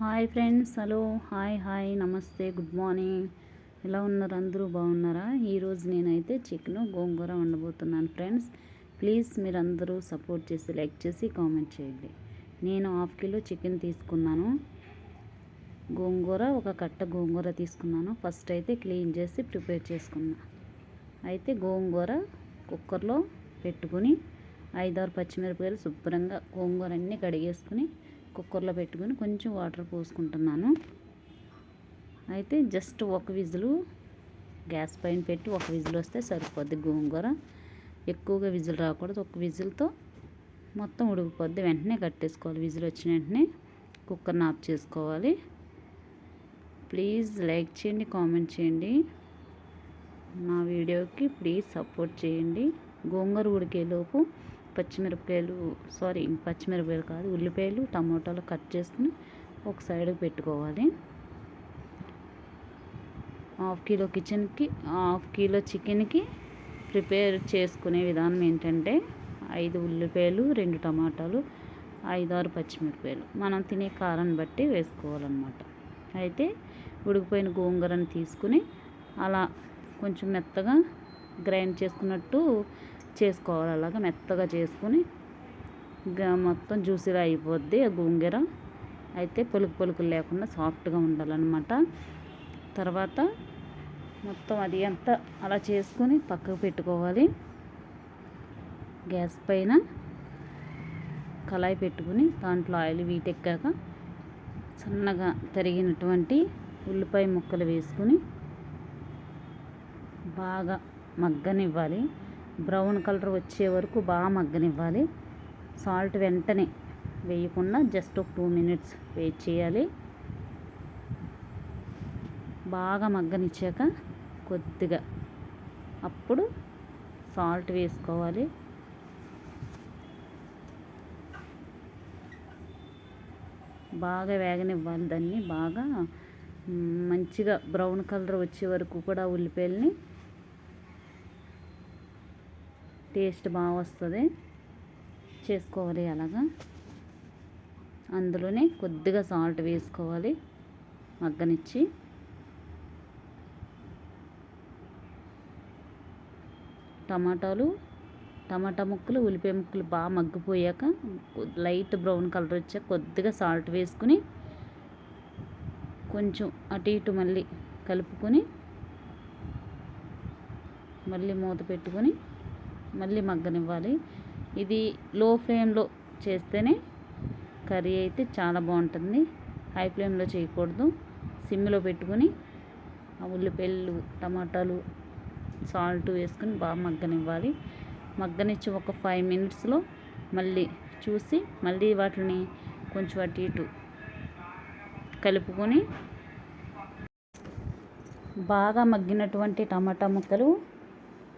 Hi friends hello hi hi నమస్తే good morning. ఎలా ఉన్నారు? అందరూ బాగున్నారా? ఈరోజు నేనైతే చికెన్ గోంగూర వండబోతున్నాను ఫ్రెండ్స్. ప్లీజ్ మీరు అందరూ సపోర్ట్ చేసి లైక్ చేసి కామెంట్ చేయండి. నేను హాఫ్ కిలో చికెన్ తీసుకున్నాను. గోంగూర ఒక కట్ట గోంగూర తీసుకున్నాను. ఫస్ట్ అయితే క్లీన్ చేసి ప్రిపేర్ చేసుకున్నా. అయితే గోంగూర కుక్కర్లో పెట్టుకుని ఐదారు పచ్చిమిరపకాయలు శుభ్రంగా గోంగూర అన్నీ కడిగేసుకుని కుక్కర్లో పెట్టుకొని కొంచెం వాటర్ పోసుకుంటున్నాను. అయితే జస్ట్ ఒక విజులు గ్యాస్ పైన పెట్టి ఒక విజిల్ వస్తే సరిపోద్ది గోంగూర. ఎక్కువగా విజిల్ రాకూడదు. ఒక విజిల్తో మొత్తం ఉడికిపోద్ది. వెంటనే కట్టేసుకోవాలి. విజిల్ వచ్చిన వెంటనే కుక్కర్ని ఆఫ్ చేసుకోవాలి. ప్లీజ్ లైక్ చేయండి కామెంట్ చేయండి. నా వీడియోకి ప్లీజ్ సపోర్ట్ చేయండి. గోంగూర ఉడికేలోపు పచ్చిమిరపకాయలు సారీ పచ్చిమిరపకాయలు కాదు ఉల్లిపాయలు టమాటాలు కట్ చేసుకుని ఒక సైడ్కి పెట్టుకోవాలి. హాఫ్ కిలో కిచెన్కి హాఫ్ కిలో చికెన్కి ప్రిపేర్ చేసుకునే విధానం ఏంటంటే ఐదు ఉల్లిపాయలు రెండు టమాటాలు ఐదారు పచ్చిమిరపకాయలు. మనం తినే కారాన్ని బట్టి వేసుకోవాలన్నమాట. అయితే ఉడికిపోయిన గోంగూరని తీసుకుని అలా కొంచెం మెత్తగా గ్రైండ్ చేసుకున్నట్టు చేసుకోవాలి అలాగా మెత్తగా చేసుకుని మొత్తం జ్యూసీగా అయిపోద్ది ఆ గోంగూర. అయితే పలుకు పొలుకులు లేకుండా సాఫ్ట్గా ఉండాలన్నమాట. తర్వాత మొత్తం అది అంతా అలా చేసుకొని పక్కకు పెట్టుకోవాలి. గ్యాస్ పైన కళాయి పెట్టుకుని దాంట్లో ఆయిల్ వీటెక్కాక సన్నగా తరిగినటువంటి ఉల్లిపాయ ముక్కలు వేసుకుని బాగా మగ్గనివ్వాలి. బ్రౌన్ కలర్ వచ్చే వరకు బాగా మగ్గనివ్వాలి. సాల్ట్ వెంటనే వేయకుండా జస్ట్ ఒక టూ మినిట్స్ వెయిట్ చేయాలి. బాగా మగ్గనిచ్చాక కొద్దిగా అప్పుడు సాల్ట్ వేసుకోవాలి. బాగా వేగనివ్వాలి దాన్ని. బాగా మంచిగా బ్రౌన్ కలర్ వచ్చే వరకు కూడా ఉల్లిపాయలని టేస్ట్ బాగా వస్తుంది. చేసుకోవాలి అలాగా. అందులోనే కొద్దిగా సాల్ట్ వేసుకోవాలి. మగ్గనిచ్చి. టమాటాలు టమాటా ముక్కలు ఉల్లిపాయ ముక్కలు బాగా మగ్గిపోయాక లైట్ బ్రౌన్ కలర్ వచ్చాక కొద్దిగా సాల్ట్ వేసుకుని కొంచెం అటు ఇటు మళ్ళీ కలుపుకొని మళ్ళీ మూత పెట్టుకొని మళ్ళీ మగ్గనివ్వాలి. ఇది లో ఫ్లేమ్లో చేస్తేనే కర్రీ అయితే చాలా బాగుంటుంది. హై ఫ్లేమ్లో చేయకూడదు. సిమ్లో పెట్టుకొని ఆ ఉల్లిపాయలు టమాటాలు సాల్ట్ వేసుకొని బాగా మగ్గనివ్వాలి. మగ్గనిచ్చి ఒక ఫైవ్ మినిట్స్లో మళ్ళీ చూసి మళ్ళీ వాటిని కొంచెం అటు ఇటు కలుపుకొని బాగా మగ్గినటువంటి టమాటా ముక్కలు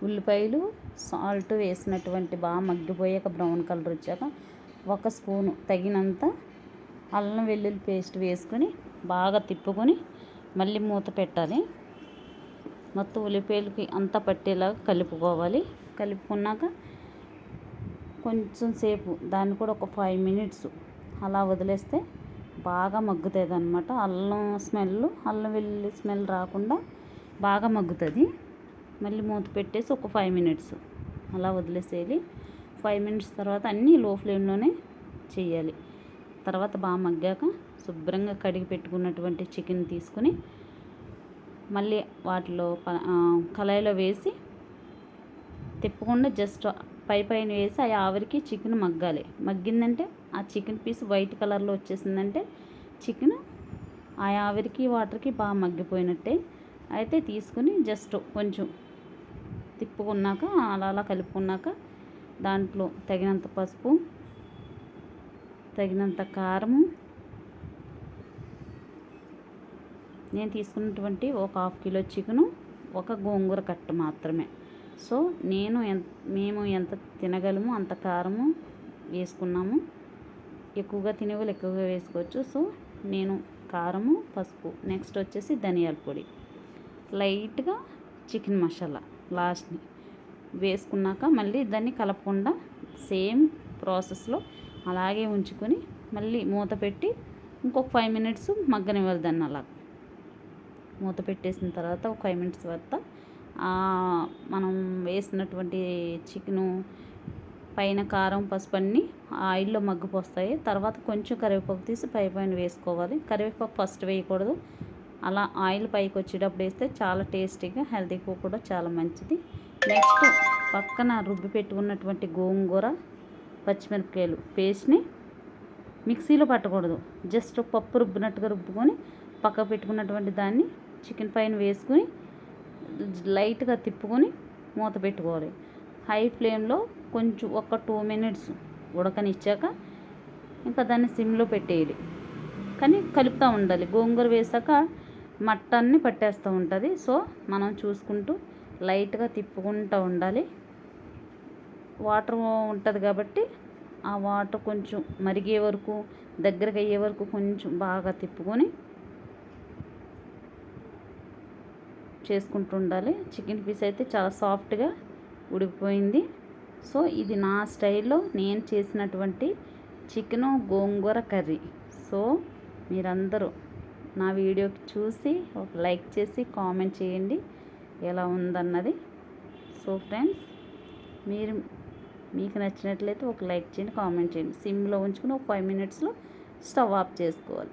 ఉల్లిపాయలు సాల్ట్ వేసినటువంటి బాగా మగ్గిపోయాక బ్రౌన్ కలర్ వచ్చాక ఒక స్పూను తగినంత అల్లం వెల్లుల్లి పేస్ట్ వేసుకొని బాగా తిప్పుకొని మళ్ళీ మూత పెట్టాలి. మొత్తం ఉల్లిపాయలకి అంతా పట్టేలాగా కలుపుకోవాలి. కలుపుకున్నాక కొంచెం సేపు దాన్ని కూడా ఒక ఫైవ్ మినిట్స్ అలా వదిలేస్తే బాగా మగ్గుతుంది అనమాట అల్లం స్మెల్ అల్లం వెల్లుల్లి స్మెల్ రాకుండా బాగా మగ్గుతుంది. మళ్ళీ మూత పెట్టేసి ఒక ఫైవ్ మినిట్స్ అలా వదిలేసేయాలి. ఫైవ్ మినిట్స్ తర్వాత అన్నీ లో ఫ్లేమ్లోనే చేయాలి. తర్వాత బాగా మగ్గాక శుభ్రంగా కడిగి పెట్టుకున్నటువంటి చికెన్ తీసుకొని మళ్ళీ వాటిలో కళాయిలో వేసి తిప్పకుండా జస్ట్ పై పైన వేసి ఆ ఆవిరికి చికెన్ మగ్గాలి. మగ్గిందంటే ఆ చికెన్ పీస్ వైట్ కలర్లో వచ్చేసిందంటే చికెన్ ఆ ఆవిరికి వాటర్కి బాగా మగ్గిపోయినట్టే. అయితే తీసుకుని జస్ట్ కొంచెం తిప్పుకున్నాక అలా అలా కలుపుకున్నాక దాంట్లో తగినంత పసుపు తగినంత కారము నేను తీసుకున్నటువంటి ఒక హాఫ్ కిలో చికెను ఒక గోంగూర కట్ట మాత్రమే. సో నేను ఎంత మేము ఎంత తినగలము అంత కారము వేసుకున్నాము. ఎక్కువగా తినేవాళ్ళు ఎక్కువగా వేసుకోవచ్చు. సో నేను కారము పసుపు. నెక్స్ట్ వచ్చేసి ధనియాల పొడి. లైట్గా చికెన్ మసాలా. లాస్ట్ని వేసుకున్నాక మళ్ళీ దాన్ని కలపకుండా సేమ్ ప్రాసెస్లో అలాగే ఉంచుకొని మళ్ళీ మూత పెట్టి ఇంకొక ఫైవ్ మినిట్స్ మగ్గనివ్వాలి దాన్ని అలా. మూత పెట్టేసిన తర్వాత ఒక ఫైవ్ మినిట్స్ తర్వాత మనం వేసినటువంటి చికెను పైన కారం పసుపు అన్నీ ఆయిల్లో మగ్గిపోస్తాయి. తర్వాత కొంచెం కరివేపాకు తీసి పై పైన వేసుకోవాలి. కరివేపాకు ఫస్ట్ వేయకూడదు. అలా ఆయిల్ పైకి వచ్చేటప్పుడు వేస్తే చాలా టేస్టీగా హెల్తీగా కూడా చాలా మంచిది. నెక్స్ట్ పక్కన రుబ్బి పెట్టుకున్నటువంటి గోంగూర పచ్చిమిరపకాయలు పేస్ట్ని మిక్సీలో పట్టకూడదు. జస్ట్ పప్పు రుబ్బినట్టుగా రుబ్బుకొని పక్క పెట్టుకున్నటువంటి దాన్ని చికెన్ పైన వేసుకొని లైట్గా తిప్పుకొని మూత పెట్టుకోవాలి. హై ఫ్లేమ్లో కొంచెం ఒక టూ మినిట్స్ ఉడకనిచ్చాక ఇంకా దాన్ని సిమ్లో పెట్టేయాలి. కానీ కలుపుతూ ఉండాలి. గోంగూర వేసాక మట్టన్ని పట్టేస్తూ ఉంటుంది. సో మనం చూసుకుంటూ లైట్గా తిప్పుకుంటూ ఉండాలి. వాటర్ ఉంటుంది కాబట్టి ఆ వాటర్ కొంచెం మరిగే వరకు దగ్గరకు అయ్యే వరకు కొంచెం బాగా తిప్పుకొని చేసుకుంటూ ఉండాలి. చికెన్ పీస్ అయితే చాలా సాఫ్ట్గా ఉడికిపోయింది. సో ఇది నా స్టైల్లో నేను చేసినటువంటి చికెను గోంగూర కర్రీ. సో మీరందరూ నా వీడియోకి చూసి ఒక లైక్ చేసి కామెంట్ చేయండి. ఎలా ఉందన్నది. సో ఫ్రెండ్స్ మీరు మీకు నచ్చినట్లయితే ఒక లైక్ చేయండి కామెంట్ చేయండి. సిమ్లో ఉంచుకుని ఒక ఫైవ్ మినిట్స్లో స్టవ్ ఆఫ్ చేసుకోవాలి.